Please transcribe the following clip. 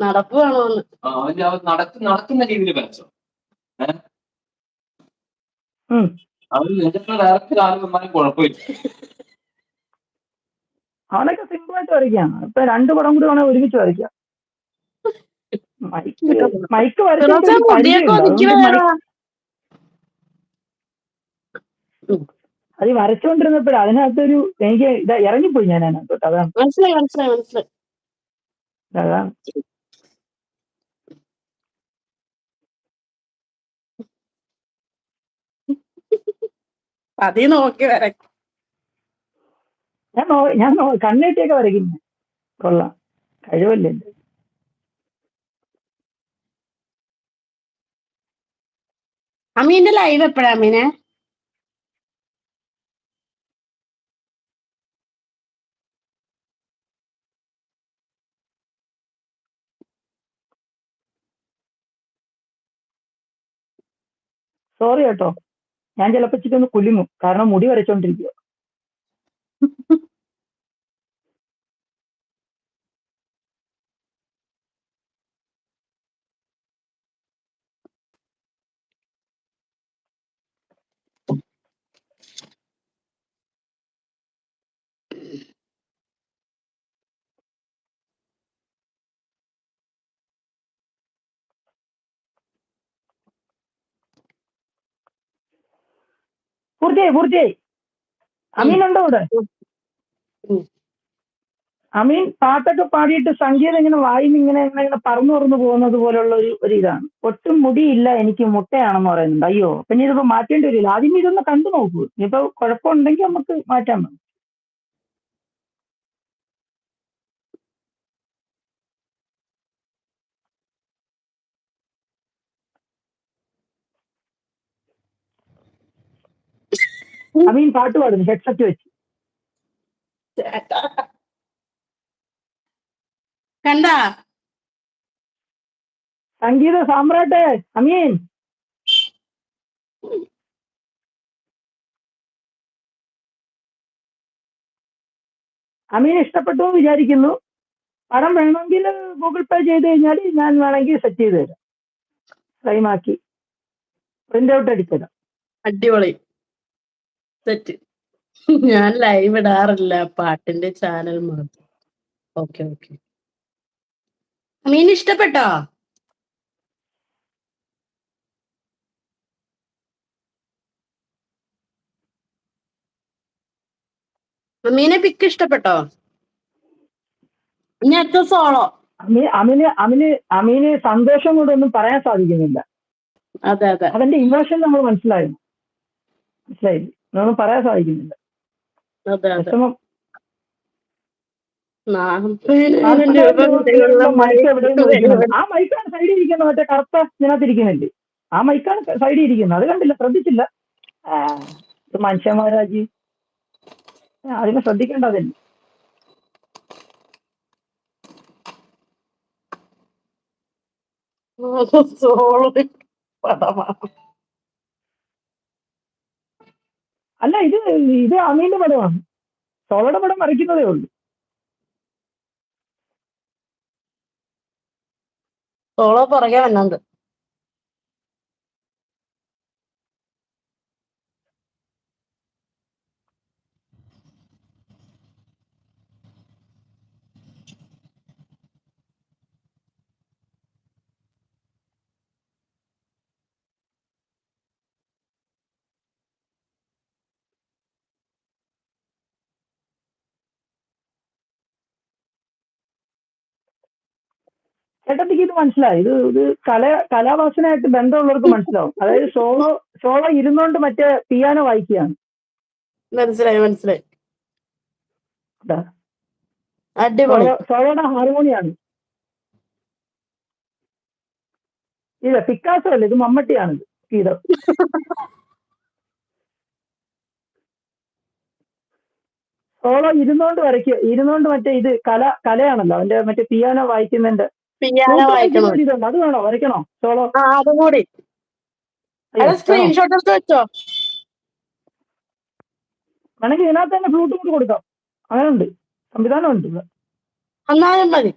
നടപ്പ് വേണമെന്ന് നടക്ക് നടക്കുന്ന രീതിയിൽ വരച്ചോ. അവർ നിന്റെ ഡയറക്റ്റ് ആരും വന്നാലും കുഴപ്പമില്ല. അവനൊക്കെ സിമ്പിൾ ആയിട്ട് വരയ്ക്കാം. ഇപ്പൊ രണ്ടു പടം കൂടി വേണേ ഒരുമിച്ച് വരയ്ക്കാം. മൈക്ക് മൈക്ക് അത് വരച്ചോണ്ടിരുന്നപ്പോഴാ അതിനകത്തൊരു എനിക്ക് ഇതാ ഇറങ്ങിപ്പോയി ഞാൻ അതിനകത്തോട്ട്. അതാണ്. മനസ്സിലായി മനസ്സിലായി മനസ്സിലായി. അതാണ്. അതി നോക്കി വരയ്ക്കും ഞാൻ നോ- ഞാൻ നോ- കണ്ണേറ്റിയൊക്കെ വരയ്ക്കുന്നു. കൊള്ളാം. കഴിവല്ലേ? അമ്മീന്റെ അമീന്റെ ലൈവ് എപ്പോഴാ അമീനെ? സോറി കേട്ടോ. ഞാൻ ചിലപ്പോ ഇച്ചിരി ഒന്ന് കുലുങ്ങും. കാരണം മുടി വരച്ചോണ്ടിരിക്കുക പൂർത്തിയായി പൂർത്തിയായി അമീൻ ഉണ്ടോ ഇവിടെ അമീൻ പാട്ടൊക്കെ പാടിയിട്ട് സംഗീതം ഇങ്ങനെ വായിന്ന് ഇങ്ങനെ ഇങ്ങനെ ഇങ്ങനെ പറന്നു പറന്നു പോകുന്നത് പോലുള്ള ഒരു ഒരു ഇതാണ്. ഒട്ടും മുടിയില്ല എനിക്ക് മുട്ടയാണെന്ന് പറയുന്നുണ്ട്. അയ്യോ പിന്നെ ഇതിപ്പോ മാറ്റേണ്ടി വരില്ല. ആദ്യം ഇതൊന്ന് കണ്ടു നോക്കൂ. ഇനിയിപ്പോ കുഴപ്പമുണ്ടെങ്കിൽ നമുക്ക് മാറ്റാൻ അമീൻ പാട്ട് പാടുന്നു ഹെഡ്സെറ്റ് വെച്ച്. കണ്ടാ? സംഗീത സാമ്രാട്ട് അമീൻ. അമീൻ ഇഷ്ടപ്പെട്ടു എന്ന് വിചാരിക്കുന്നു. പടം വേണമെങ്കിൽ ഗൂഗിൾ പേ ചെയ്ത് കഴിഞ്ഞാൽ ഞാൻ വേണമെങ്കിൽ സെറ്റ് ചെയ്ത് തരാം. ഫ്രെയിമാക്കി. പ്രിന്റ് ഔട്ട് അടിച്ചതാ അടിപൊളി. സെറ്റ് ഞാൻ ലൈവ് ഇടാറില്ല. പാട്ടിന്റെ ചാനൽ മാത്രം. ഓക്കെ ഓക്കെ അമീൻ ഇഷ്ടപ്പെട്ടോ? അമീനെ പിക്ക് ഇഷ്ടപ്പെട്ടോ? ഇനി അച്ഛ സോളോ അമീ അമിന് അമിന് അമീന് സന്തോഷം കൊണ്ടൊന്നും പറയാൻ സാധിക്കുന്നില്ല. അതെ അതെ. അവന്റെ ഇമോഷൻ നമ്മൾ മനസ്സിലായി. മനസ്സിലായി. ഒന്നും പറയാൻ സാധിക്കുന്നില്ല. വിഷമം. ആ മൈക്കാണ് സൈഡിൽ ഇരിക്കുന്നത്. മറ്റേ കറുത്ത ഇതിനകത്ത് ഇരിക്കുന്നില്ലേ ആ മൈക്കാണ് സൈഡിൽ ഇരിക്കുന്നത്. അത് കണ്ടില്ല ശ്രദ്ധിച്ചില്ല. മനുഷ്യന്മാരാജി. അതിനെ ശ്രദ്ധിക്കേണ്ട ശ്രദ്ധിക്കേണ്ടതല്ലേ സോളോ. പടമാണ് അല്ല ഇത് ഇത് അമീന്റെ പടമാണ്. സോളയുടെ പടം വരയ്ക്കുന്നതേ ഉള്ളൂ. സോളോ പുറകെ വന്നുണ്ട്. ചേട്ടത്തിക്ക് ഇത് മനസ്സിലായി. ഇത് ഇത് കല കലാവാസനയായിട്ട് ബന്ധമുള്ളവർക്ക് മനസ്സിലാവും. അതായത് സോളോ സോളോ ഇരുന്നോണ്ട് മറ്റേ പിയാനോ വായിക്കുകയാണ്. മനസ്സിലായി മനസ്സിലായി. സോളോടെ സോളോയുടെ ഹാർമോണിയാണ്. ഇല്ല പിക്കാസോ അല്ല? ഇത് മമ്മട്ടിയാണ് ഗീതം സോളോ ഇരുന്നോണ്ട് വരയ്ക്കുക. ഇരുന്നോണ്ട് മറ്റേ ഇത് കല കലയാണല്ലോ. അവന്റെ മറ്റേ പിയാനോ വായിക്കുന്നതിന്റെ പിയാനോ flute വായിക്കണം വായിക്കുന്ന ഒരു ഇതുണ്ട്. അത് വേണോ? വരയ്ക്കണോ? സോളോ ആ അതും കൂടി. സ്ക്രീൻഷോട്ട് എടുത്ത് വെച്ചോ. വേണമെങ്കിൽ ഇതിനകത്ത് തന്നെ ഫ്ലൂട്ട് കൂടി കൊടുക്കാം. അങ്ങനെ ഉണ്ട് സംവിധാനം ഉണ്ട് അന്നാലും മതി.